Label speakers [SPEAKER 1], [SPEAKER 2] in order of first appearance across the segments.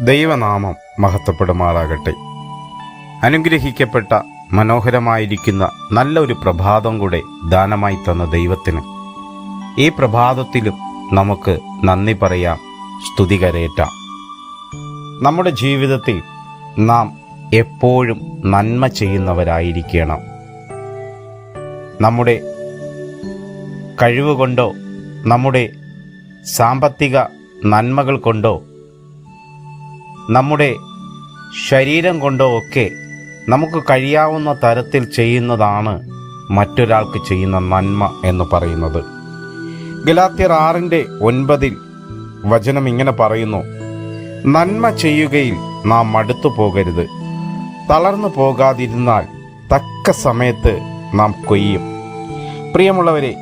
[SPEAKER 1] ദൈവനാമം മഹത്വപ്പെടുമാറാകട്ടെ. അനുഗ്രഹിക്കപ്പെട്ട മനോഹരമായിരിക്കുന്ന നല്ല ഒരു പ്രഭാതം കൂടെ ദാനമായി തന്ന ദൈവത്തിന് ഈ പ്രഭാതത്തിലും നമുക്ക് നന്ദി പറയാം സ്തുതി കരയേറ്റാം നമ്മുടെ ജീവിതത്തിൽ നാം എപ്പോഴും നന്മ ചെയ്യുന്നവരായിരിക്കണം. നമ്മുടെ കഴിവ് കൊണ്ടോ നമ്മുടെ സാമ്പത്തിക നന്മകൾ കൊണ്ടോ നമ്മുടെ ശരീരം കൊണ്ടോ ഒക്കെ നമുക്ക് കഴിയാവുന്ന തരത്തിൽ ചെയ്യുന്നതാണ് മറ്റൊരാൾക്ക് ചെയ്യുന്ന നന്മ എന്ന് പറയുന്നത്. ഗലാത്യർ ആറിന്റെ ഒൻപതിൽ വചനം ഇങ്ങനെ പറയുന്നു നന്മ ചെയ്യുകയിൽ നാം മടുത്തു പോകരുത്. തളർന്നു പോകാതിരുന്നാൽ തക്ക സമയത്ത് നാം കൊയ്യും. പ്രിയമുള്ളവരെ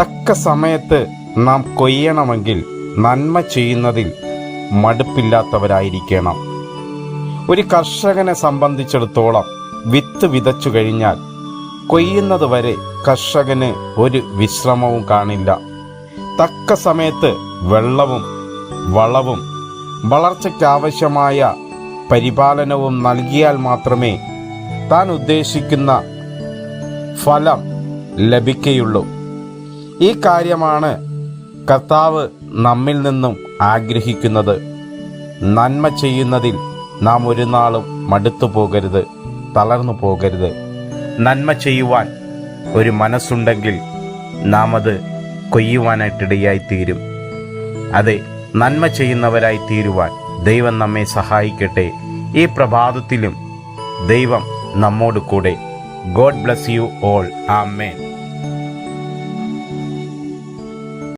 [SPEAKER 1] തക്ക സമയത്ത് നാം കൊയ്യണമെങ്കിൽ നന്മ ചെയ്യുന്നതിൽ മടുപ്പില്ലാത്തവരായിരിക്കണം. ഒരു കർഷകനെ സംബന്ധിച്ചിടത്തോളം വിത്ത് വിതച്ചു കഴിഞ്ഞാൽ കൊയ്യുന്നത് വരെ കർഷകന് ഒരു വിശ്രമവും കാണില്ല. തക്ക സമയത്ത് വെള്ളവും വളവും വളർച്ചയ്ക്കാവശ്യമായ പരിപാലനവും നൽകിയാൽ മാത്രമേ താൻ ഉദ്ദേശിക്കുന്ന ഫലം ലഭിക്കുകയുള്ളൂ. ഈ കാര്യമാണ് കർത്താവ് നമ്മിൽ നിന്നും ആഗ്രഹിക്കുന്നത്. നന്മ ചെയ്യുന്നതിൽ നാം ഒരു നാളും മടുത്തു പോകരുത് തളർന്നു പോകരുത്. നന്മ ചെയ്യുവാൻ ഒരു മനസ്സുണ്ടെങ്കിൽ നാം അത് കൊയ്യുവാനായിട്ടിടയായി തീരും അതെ നന്മ ചെയ്യുന്നവരായി തീരുവാൻ ദൈവം നമ്മെ സഹായിക്കട്ടെ. ഈ പ്രഭാതത്തിലും ദൈവം നമ്മോട് കൂടെ God bless you all. Amen.